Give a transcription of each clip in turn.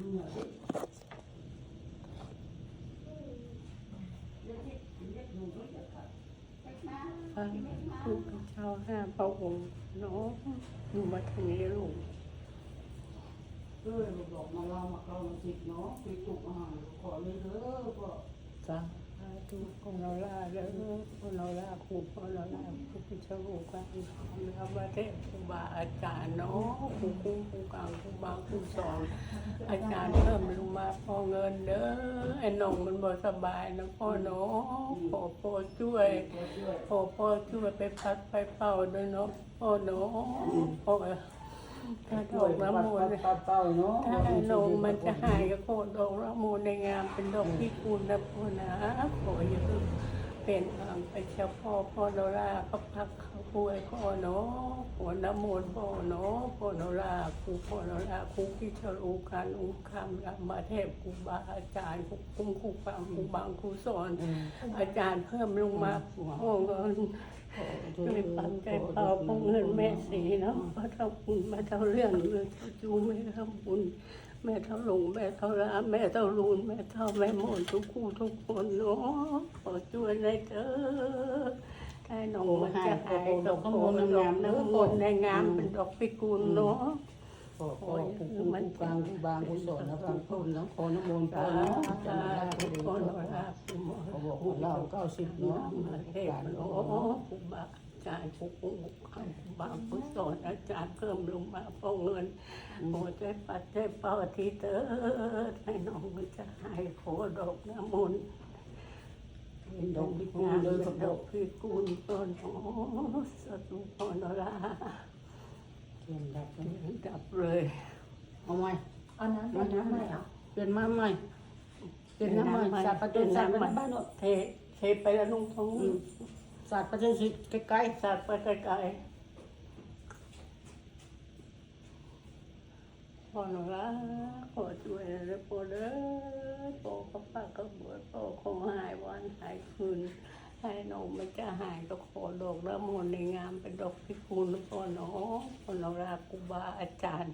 ฟังลูกเจ้าห้าพระองค์น้องอยู่มาทางนี้ลูกเออบอกมาเล่ามาเล่ามาจิตเนาะไปตุกอ่าขอเลยเด้อก็จัง ธุของเราลาแล้วของเราลาครูของเราลาครูพิชรูกันเราประเทศครูบาอาจารย์เนาะครูคุ้มครูกลางครูบาครูสอน อาจารย์เพิ่มลงมาพอเงินเด้อไอ้น้องมันบ่สบายนะพ่อเนาะขอพ่อช่วยขอช่อพ่อช่วยไปพัดไปเป่าด้วยเนาะพ่อเนาะพ่อ ถ้าดอกปัน้ำดมูลดปัดเนาะถ้าไอ้นงมันจะหายก็โคตรดอกละมูลในงามเป็นดอกพิกุลนะพ่อนะขออย่าเพิ่งเป็นทางไปเฉพาะพ่อโนราก็พักเขาป่วยพ่อเนาะพ่อน้ำมูลพ่อเนาะพ่อโนราครูพ่อโนราครูพิชรูการอุ้มคำรับมาเทพครูบาอาจารย์ครูคุ้มครูฟังครูบางครูสอน อาจารย์เพิ่มลงมาพ่อเงินไม่ปันใจเปล่าพงเงินแม่สีเนาะพระเท่าบุญแม่เท่าเรื่องเรื่องเท่าจูแม่เท่าบุญแม่เท่าหลงแม่เท่าราแม่เท่ารูนแม่เท่าแม่โมนทุกคู่ทุกคนเนาะขอช่วยเลยเถอะถ้หนองมันจะหายดอกโมนดอกน้ำมนต์ในงามเป็นดอกพิกุลเนาะขอขอผู้ผู้ผู้กลางผู้บางผู้สอนนะฟังพูดทั้งขอน้ำมนต์พ่อเนาะจะมาได้ทุกคนเราลาภู มิเขาบอกว่าเราเก้าสิบเนาะมาเทพการเนาะครูบาอาจารย์ครูครูครูบาครูสอนอาจารย์เพิ่มลงมาเพราะเงินโอ้ใจปัดใจเป่าทีเตอให้น้องมันจะหายโคดอกน้ำมนต์เป็นดอกพิกุลงานเลยเป็เขานบดออกกพิกุลต้นโอ้สตุปนราเขียนดับเสียงดับเลยเอาไหมเอาน้ำเป็นน้ำใหม่เหรอเปลี่ยนมาใหม่ เปลี่ยนน้ำใหม่สาดประตูสาดไปบ้านเนาะเทเทไปแล้วลุงทองสาดประตูสิใกล้สาดไปไกลๆพ่อหนูละขอช่วยเลยพ่อเด้อพ่อก็ปากก็บวชพ่อคงหายวันหายคืนให้หนูมันจะหายก็ขอดอกละมนในงามเป็นดอกพิกุลพ่อเนาะพ่อหนูราครูบาอาจารย์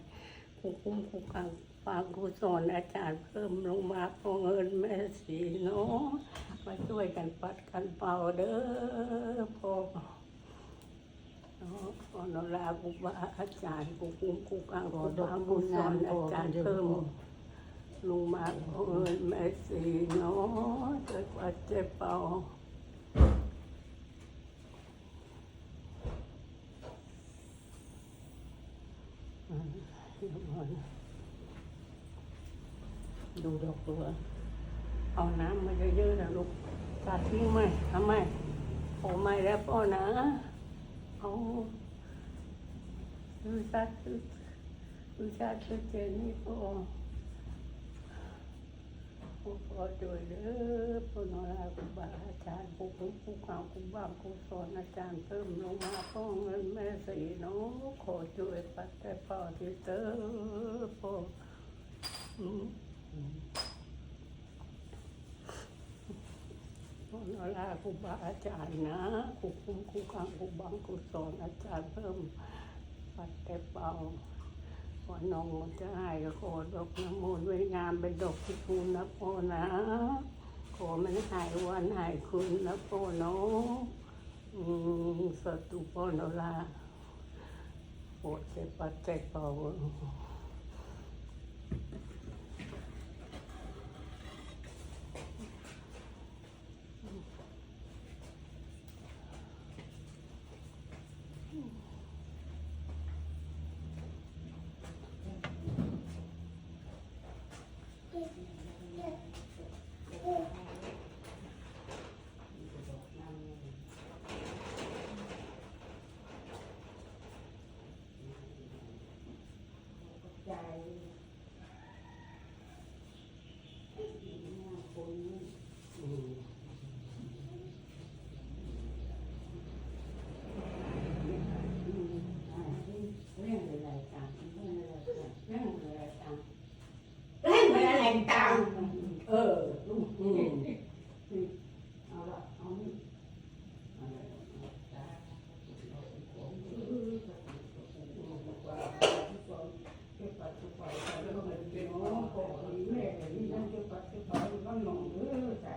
ครูคุ้มครูกัง ฟังครูสอนอาจารย์เพิ่มลงมาพอเงินแม่สีเนาะมาช่วยกันปัดกันเป่าเด้อพ่อเนาะพอนลาบุบาอาจารย์กูคุ้มกูกลางขอดอกบางบุญสอานอาจารย์เพิ่มลงมาเอินแม่สีเนาะจ็บว่าเจ็บเป่าอืมเดูดอกตัว เอาน้ำมาเยอะๆนะลูกตัดทิ้งไหมทำไมโอ้ไม่แล้วพ่อนะ เอาดูชัดดูชัดชัดเจนนี่พ่อพ่อขอช่วยเด้อพ่อนราครูบาอาจารย์ผู้คุ้มผู้ข่าวผู้บ้าผู้สอนอาจารย์เพิ่มลงมาพ่อเงินแม่สีเนาะขอช่วยปัดแต่พ่อที่เตอพ่อ อืมพอลาครูบาอาจารย์นะครูคุ้มครูกลางครูบังครูสอนอาจารย์เพิ่มปัดแต่เป่าว่าน้องมันจะหายก็ขอดอกน้ำมนต์ไว้งามเป็นดอกพิกุลนะพ่อนะขอมันหายวันหายคืนนะพ่อเนาะอืมสตุพ่อนลาโปรดใจปัดใจเป่า วัดที่เหนอออสาย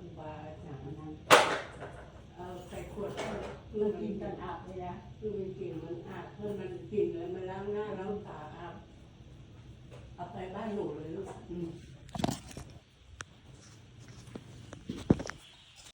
อุบาสามันเอาใส่ขวดมันกินกันอาบเลยนะคือมันกิมันอาบเพื่อมันกินแล้มันล้างหน้าล้างตาอาบเอาไปบ้านหเลยลูก